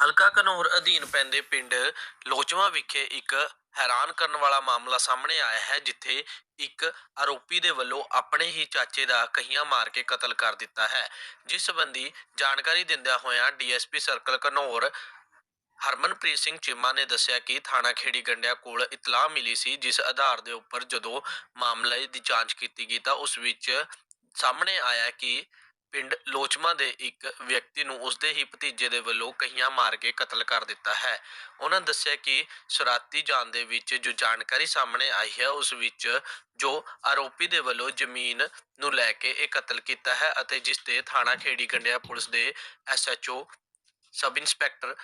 ਹਲਕਾ ਘਨੌਰ ਅਧੀਨ ਪੈਂਦੇ ਪਿੰਡ ਲੋਚਵਾ ਵਿਖੇ ਇੱਕ ਹੈਰਾਨ ਕਰਨ ਵਾਲਾ ਮਾਮਲਾ ਸਾਹਮਣੇ ਆਇਆ ਹੈ, ਜਿੱਥੇ ਇੱਕ ਆਰੋਪੀ ਦੇ ਵੱਲੋਂ ਆਪਣੇ ਹੀ ਚਾਚੇ ਦਾ ਕਹੀਆਂ ਮਾਰ ਕੇ ਕਤਲ ਕਰ ਦਿੱਤਾ ਹੈ। ਜਿਸ ਸੰਬੰਧੀ ਜਾਣਕਾਰੀ ਦਿੰਦਿਆਂ ਹੋਇਆਂ ਡੀਐਸਪੀ ਸਰਕਲ ਘਨੌਰ ਹਰਮਨਪ੍ਰੀਤ ਸਿੰਘ ਚੀਮਾ ਨੇ ਦੱਸਿਆ ਕਿ ਥਾਣਾ ਖੇੜੀ ਗੰਡਿਆ ਕੋਲ ਇਤਲਾਹ ਮਿਲੀ ਸੀ, ਜਿਸ ਆਧਾਰ ਦੇ ਉੱਪਰ ਜਦੋਂ ਮਾਮਲੇ ਦੀ ਜਾਂਚ ਕੀਤੀ ਗਈ ਤਾਂ ਉਸ ਵਿੱਚ ਸਾਹਮਣੇ ਆਇਆ ਕਿ ਪਿੰਡ ਲੋਚਮਾ ਦੇ ਇੱਕ ਵਿਅਕਤੀ ਨੂੰ ਉਸਦੇ ਹੀ ਭਤੀਜੇ ਦੇ ਵੱਲੋਂ ਕਹੀਆਂ ਮਾਰ ਕੇ ਕਤਲ ਕਰ ਦਿੱਤਾ ਹੈ। ਉਹਨਾਂ ਦੱਸਿਆ ਕਿ ਸੁਰਾਤੀ ਜਾਣ ਦੇ ਵਿੱਚ ਜੋ ਜਾਣਕਾਰੀ ਸਾਹਮਣੇ ਆਈ ਹੈ, ਉਸ ਵਿੱਚ ਜੋ ਆਰੋਪੀ ਦੇ ਵੱਲੋਂ ਜ਼ਮੀਨ ਨੂੰ ਲੈ ਕੇ ਇਹ ਕਤਲ ਕੀਤਾ ਹੈ ਅਤੇ ਜਿਸ ਤੇ ਥਾਣਾ ਖੇੜੀ ਗੰਡਿਆ ਪੁਲਿਸ ਦੇ SHO sub inspector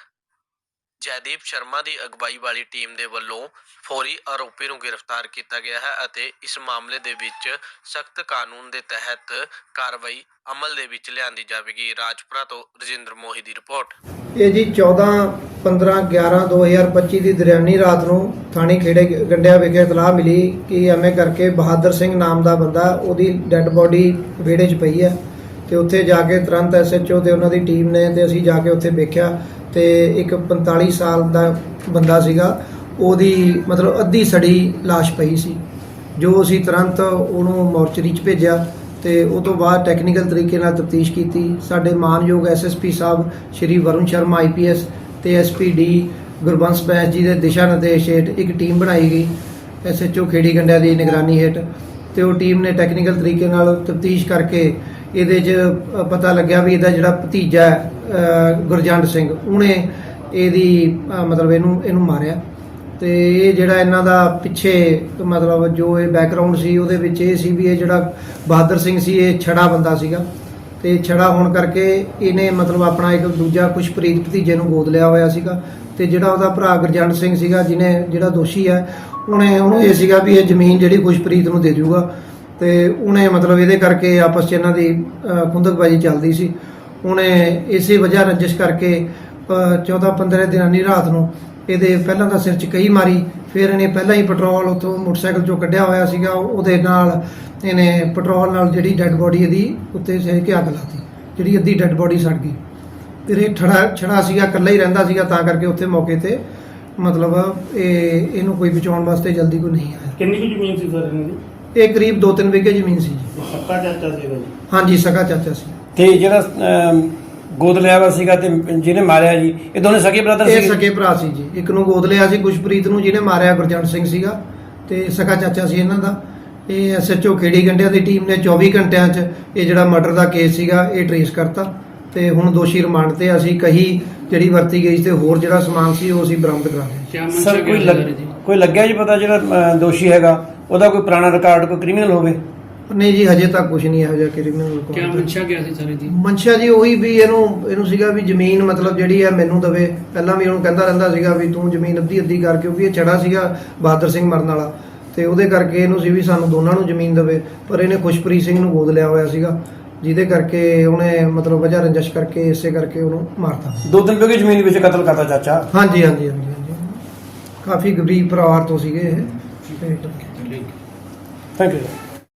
Jaideep Sharma ਦੀ ਅਗਵਾਈ ਵਾਲੀ ਟੀਮ ਦੇ ਵੱਲੋਂ ਫੌਰੀ ਆਰੋਪੀ ਨੂੰ ਗ੍ਰਿਫਤਾਰ ਕੀਤਾ ਗਿਆ ਹੈ ਅਤੇ ਇਸ ਮਾਮਲੇ ਦੇ ਵਿੱਚ ਸਖਤ ਕਾਨੂੰਨ ਦੇ ਤਹਿਤ ਕਾਰਵਾਈ ਅਮਲ ਦੇ ਵਿੱਚ ਲਿਆਂਦੀ ਜਾਵੇਗੀ। ਰਾਜਪੁਰਾ ਤੋਂ ਰਜਿੰਦਰ ਮੋਹੀ ਦੀ ਰਿਪੋਰਟ। ਇਹ ਜੀ 14 15 11 2025 ਦੀ ਦਰਿਆਨੀ ਰਾਤ ਨੂੰ ਥਾਣੇ ਖੇੜੇ ਗੰਡਿਆ ਵਿਖੇ ਇਤਲਾਹ ਮਿਲੀ ਕਿ ਐਵੇਂ ਕਰਕੇ ਬਹਾਦਰ ਸਿੰਘ ਨਾਮ ਦਾ ਬੰਦਾ ਉਹਦੀ ਡੈੱਡ ਬੋਡੀ ਵਿਹੜੇ 'ਚ ਪਈ ਹੈ। ਤੇ ਉੱਥੇ ਜਾ ਕੇ ਤੁਰੰਤ ਐਸਐਚਓ ਤੇ ਉਹਨਾਂ ਦੀ ਟੀਮ ਨੇ ਤੇ ਅਸੀਂ ਜਾ ਕੇ ਉੱਥੇ ਵੇਖਿਆ ਤੇ ਇੱਕ 45 ਸਾਲ ਦਾ ਬੰਦਾ ਸੀਗਾ, ਉਹਦੀ ਮਤਲਬ ਅੱਧੀ ਸੜੀ ਲਾਸ਼ ਪਈ ਸੀ, ਜੋ ਅਸੀਂ ਤੁਰੰਤ ਉਹਨੂੰ ਮੋਰਚਰੀ 'ਚ ਭੇਜਿਆ ਤੇ ਉਹ ਤੋਂ ਬਾਅਦ ਟੈਕਨੀਕਲ ਤਰੀਕੇ ਨਾਲ ਤਫਤੀਸ਼ ਕੀਤੀ। ਸਾਡੇ ਮਾਨਯੋਗ ਐਸਐਸਪੀ ਸਾਹਿਬ ਸ਼੍ਰੀ ਵਰੁਣ ਸ਼ਰਮਾ ਆਈਪੀਐਸ ਤੇ ਐਸਪੀਡੀ ਗੁਰਬੰਸ ਬੈਸ ਜੀ ਦੇ ਦਿਸ਼ਾ ਨਿਰਦੇਸ਼ ਹੇਠ ਇੱਕ ਟੀਮ ਬਣਾਈ ਗਈ ਐਸਐਚਓ ਖੇੜੀ ਗੰਡਿਆ ਦੀ ਨਿਗਰਾਨੀ ਹੇਠ ਤੇ ਉਹ ਟੀਮ ਨੇ ਟੈਕਨੀਕਲ ਤਰੀਕੇ ਨਾਲ ਤਫਤੀਸ਼ ਕਰਕੇ ਇਹਦੇ 'ਚ ਪਤਾ ਲੱਗਿਆ ਵੀ ਇਹਦਾ ਜਿਹੜਾ ਭਤੀਜਾ ਹੈ ਗੁਰਜੰਟ ਸਿੰਘ, ਉਹਨੇ ਇਹਦੀ ਮਤਲਬ ਇਹਨੂੰ ਇਹਨੂੰ ਮਾਰਿਆ। ਤੇ ਇਹ ਜਿਹੜਾ ਇਹਨਾਂ ਦਾ ਪਿੱਛੇ, ਮਤਲਬ ਜੋ ਇਹ ਬੈਕਗ੍ਰਾਉਂਡ ਸੀ, ਉਹਦੇ ਵਿੱਚ ਇਹ ਸੀ ਵੀ ਇਹ ਜਿਹੜਾ ਬਹਾਦਰ ਸਿੰਘ ਸੀ, ਇਹ ਛੜਾ ਬੰਦਾ ਸੀਗਾ। ਤੇ ਛੜਾ ਹੋਣ ਕਰਕੇ ਇਹਨੇ ਮਤਲਬ ਆਪਣਾ ਇੱਕ ਦੂਜਾ ਖੁਸ਼ਪ੍ਰੀਤ ਭਤੀਜੇ ਨੂੰ ਗੋਦ ਲਿਆ ਹੋਇਆ ਸੀਗਾ। ਤੇ ਜਿਹੜਾ ਉਹਦਾ ਭਰਾ ਗੁਰਜੰਟ ਸਿੰਘ ਸੀਗਾ, ਜਿਹਨੇ, ਜਿਹੜਾ ਦੋਸ਼ੀ ਹੈ, ਉਹਨੇ, ਉਹਨੂੰ ਇਹ ਸੀਗਾ ਵੀ ਇਹ ਜ਼ਮੀਨ ਜਿਹੜੀ ਖੁਸ਼ਪ੍ਰੀਤ ਨੂੰ ਦੇ ਦੂਗਾ ਤੇ ਉਹਨੇ ਮਤਲਬ ਇਹਦੇ ਕਰਕੇ ਆਪਸ 'ਚ ਇਹਨਾਂ ਦੀ ਖੁੰਦਕਬਾਜ਼ੀ ਚੱਲਦੀ ਸੀ। ਉਹਨੇ ਇਸੇ ਵਜ੍ਹਾ ਰੰਜਿਸ਼ ਕਰਕੇ 14 15 ਦਿਨਾਂ ਦੀ ਰਾਤ ਨੂੰ ਇਹਦੇ ਪਹਿਲਾਂ ਤਾਂ ਸਿਰ 'ਚ ਕਈ ਮਾਰੀ, ਫਿਰ ਇਹਨੇ ਪਹਿਲਾਂ ਹੀ ਪੈਟਰੋਲ ਉਤੋਂ ਮੋਟਰਸਾਈਕਲ 'ਚੋਂ ਕੱਢਿਆ ਹੋਇਆ ਸੀਗਾ, ਉਹਦੇ ਨਾਲ ਇਹਨੇ ਪੈਟਰੋਲ ਨਾਲ ਜਿਹੜੀ ਡੈੱਡ ਬੋਡੀ ਇਹਦੀ ਉੱਤੇ ਸਹਿ ਕੇ ਅੱਗ ਲਾਤੀ, ਜਿਹੜੀ ਅੱਧੀ ਡੈੱਡ ਬੋਡੀ ਸੜ ਗਈ। ਫਿਰ ਇਹ ਛੜਾ ਛੜਾ ਸੀਗਾ, ਇਕੱਲਾ ਹੀ ਰਹਿੰਦਾ ਸੀਗਾ, ਤਾਂ ਕਰਕੇ ਉੱਥੇ ਮੌਕੇ ਤੇ ਮਤਲਬ ਇਹ, ਇਹਨੂੰ ਕੋਈ ਬਚਾਉਣ ਵਾਸਤੇ ਜਲਦੀ ਕੋਈ ਨਹੀਂ ਆਇਆ। ਕਿੰਨੀ ਕੁ ਜ਼ਮੀਨ ਸੀ ਸਰ ਇਹਨਾਂ ਦੀ ਇਹ ਕਰੀਬ 2-3 ਵਿਗੇ ਜ਼ਮੀਨ ਸੀ ਜੀ। ਸੱਕਾ ਚਾਚਾ ਸੀ ਜੀ। ਹਾਂਜੀ ਸਕਾ ਚਾਚਾ ਸੀ। ਤੇ ਜਿਹੜਾ ਅਮ, ਗੋਦ ਲਿਆ ਵਾ ਸੀਗਾ ਤੇ ਜਿਹਨੇ ਮਾਰਿਆ ਜੀ ਇਹ ਦੋਨੇ ਸਕੇ ਬ੍ਰਦਰ ਇਹ ਸੀ ਸਕੇ ਭਰਾ ਸੀ ਜੀ। ਇੱਕ ਨੂੰ ਗੋਦ ਲਿਆ ਸੀ ਗੁਸ਼ਪ੍ਰੀਤ ਨੂੰ ਜਿਹਨੇ ਮਾਰਿਆ ਗੁਰਜੰਟ ਸਿੰਘ ਸੀਗਾ। ਤੇ ਸਕਾ ਚਾਚਾ ਸੀ ਇਹਨਾਂ ਦਾ। ਇਹ ਐਸਐਚਓ ਖੇੜੀ ਗੰਡਿਆਂ ਦੀ ਟੀਮ ਨੇ 24 ਘੰਟਿਆਂ 'ਚ ਇਹ ਜਿਹੜਾ ਮਰਡਰ ਦਾ ਕੇਸ ਸੀਗਾ ਇਹ ਟਰੇਸ ਕਰਤਾ। ਤੇ ਹੁਣ ਦੋਸ਼ੀ ਰਿਮਾਂਡ ਤੇ ਆ। ਅਸੀਂ ਕਹੀ ਜਿਹੜੀ ਵਰਤੀ ਗਈ ਸੀ ਤੇ ਹੋਰ ਜਿਹੜਾ ਸਮਾਨ ਸੀ ਉਹ ਅਸੀਂ ਬਰਾਮਦ ਕਰਾ ਲਿਆ ਸਰ ਕੋਈ ਲੱਗ- ਕੋਈ ਲੱਗਿਆ ਜੀ ਪਤਾ ਜਿਹੜਾ ਅਮ, ਦੋਸ਼ੀ ਹੈਗਾ? ਉਹਦਾ ਕੋਈ ਪੁਰਾਣਾ ਰਿਕਾਰਡ ਕੋਈ ਕ੍ਰਿਮੀਨਲ ਹੋਵੇ? ਨਹੀਂ ਜੀ ਹਜੇ ਤੱਕ ਕੁਝ ਨਹੀਂ ਇਹੋ ਜਿਹਾ ਕ੍ਰਿਮੀਨਲ ਕਿਆ ਮਨਸ਼ਾ ਗਿਆ ਸੀ ਸਾਰੇ ਦੀ ਮਨਸ਼ਾ ਜੀ ਉਹੀ ਵੀ ਇਹਨੂੰ ਇਹਨੂੰ ਸੀਗਾ ਵੀ ਜ਼ਮੀਨ ਮਤਲਬ ਜਿਹੜੀ ਆ ਮੈਨੂੰ ਦਵੇ। ਪਹਿਲਾਂ ਵੀ ਉਹਨੂੰ ਕਹਿੰਦਾ ਰਹਿੰਦਾ ਸੀਗਾ ਵੀ ਤੂੰ ਜ਼ਮੀਨ ਅੱਧੀ ਅੱਧੀ ਕਰ ਕਿਉਂਕਿ ਇਹ ਛੜਾ ਸੀਗਾ ਬਹਾਦਰ ਸਿੰਘ ਮਰਨ ਵਾਲਾ। ਤੇ ਉਹਦੇ ਕਰਕੇ ਇਹਨੂੰ ਸੀ ਵੀ ਸਾਨੂੰ ਦੋਨਾਂ ਨੂੰ ਜ਼ਮੀਨ ਦਵੇ ਪਰ ਇਹਨੇ ਖੁਸ਼ਪ੍ਰੀਤ ਸਿੰਘ ਨੂੰ ਗੋਦ ਲਿਆ ਹੋਇਆ ਸੀਗਾ ਜਿਹਦੇ ਕਰਕੇ ਉਹਨੇ ਮਤਲਬ ਵਜ੍ਹਾ ਰੰਜਸ਼ ਕਰਕੇ ਇਸੇ ਕਰਕੇ ਉਹਨੂੰ ਮਾਰਤਾ। ਦੋ ਦਿਨ ਪਹਿਲੇ ਜ਼ਮੀਨ ਵਿੱਚ ਕਤਲ ਕਰਤਾ ਚਾਚਾ। ਹਾਂਜੀ ਹਾਂਜੀ ਹਾਂਜੀ ਹਾਂਜੀ। ਕਾਫੀ ਗਰੀਬ ਪਰਿਵਾਰ ਤੋਂ ਸੀਗੇ ਇਹ। ਤੇ- Thank you.